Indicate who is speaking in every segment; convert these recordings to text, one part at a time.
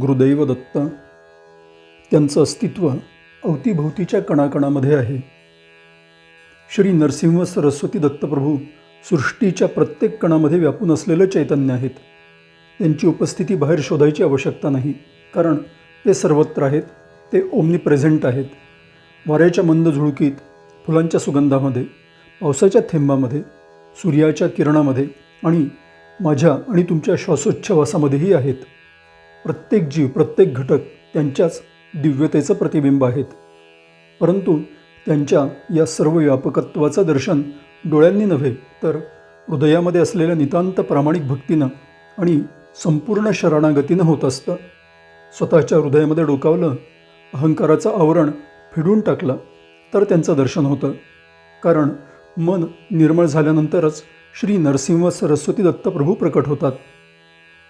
Speaker 1: गुरुदैव दत्त. त्यांचं अस्तित्व अवतीभोवतीच्या कणाकणामध्ये आहे. श्री नरसिंह सरस्वती दत्तप्रभू सृष्टीच्या प्रत्येक कणामध्ये व्यापून असलेलं चैतन्य आहेत. त्यांची उपस्थिती बाहेर शोधायची आवश्यकता नाही कारण ते सर्वत्र आहेत ते ओमनी प्रेझेंट आहेत. वाऱ्याच्या मंद झुळकीत फुलांच्या सुगंधामध्ये पावसाच्या थेंबामध्ये सूर्याच्या किरणामध्ये आणि माझ्या आणि तुमच्या श्वासोच्छवासामध्येही आहेत. प्रत्येक जीव प्रत्येक घटक त्यांच्याच दिव्यतेचं प्रतिबिंब आहेत. परंतु त्यांच्या या सर्व व्यापकत्वाचं दर्शन डोळ्यांनी नव्हे तर हृदयामध्ये असलेल्या नितांत प्रामाणिक भक्तीनं आणि संपूर्ण शरणागतीनं होत असतं. स्वतःच्या हृदयामध्ये डोकावलं अहंकाराचं आवरण फिडून टाकलं तर त्यांचं दर्शन होतं. कारण मन निर्मळ झाल्यानंतरच श्री नरसिंह सरस्वती दत्तप्रभू प्रकट होतात.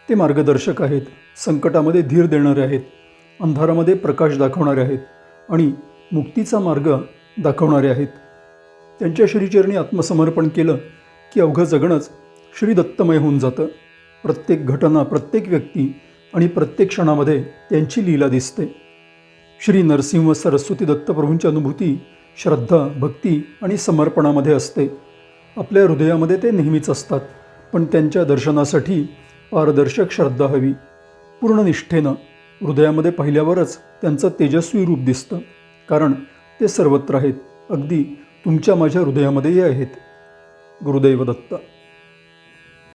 Speaker 1: ते मार्गदर्शक आहेत संकटामध्ये धीर देणारे आहेत अंधारामध्ये प्रकाश दाखवणारे आहेत आणि मुक्तीचा मार्ग दाखवणारे आहेत. त्यांच्या श्रीचरणी आत्मसमर्पण केलं की अवघं जगणंच श्री दत्तमय होऊन जातं. प्रत्येक घटना प्रत्येक व्यक्ती आणि प्रत्येक क्षणामध्ये त्यांची लीला दिसते. श्री नरसिंह सरस्वती दत्तप्रभूंची अनुभूती श्रद्धा भक्ती आणि समर्पणामध्ये असते. आपल्या हृदयामध्ये ते नेहमीच असतात पण त्यांच्या दर्शनासाठी पारदर्शक श्रद्धा हवी. पूर्ण निष्ठेनं हृदयामध्ये पाहिल्यावरच त्यांचं तेजस्वी रूप दिसतं. कारण ते सर्वत्र आहेत. अगदी तुमच्या माझ्या हृदयामध्येही आहेत. गुरुदैव दत्ता.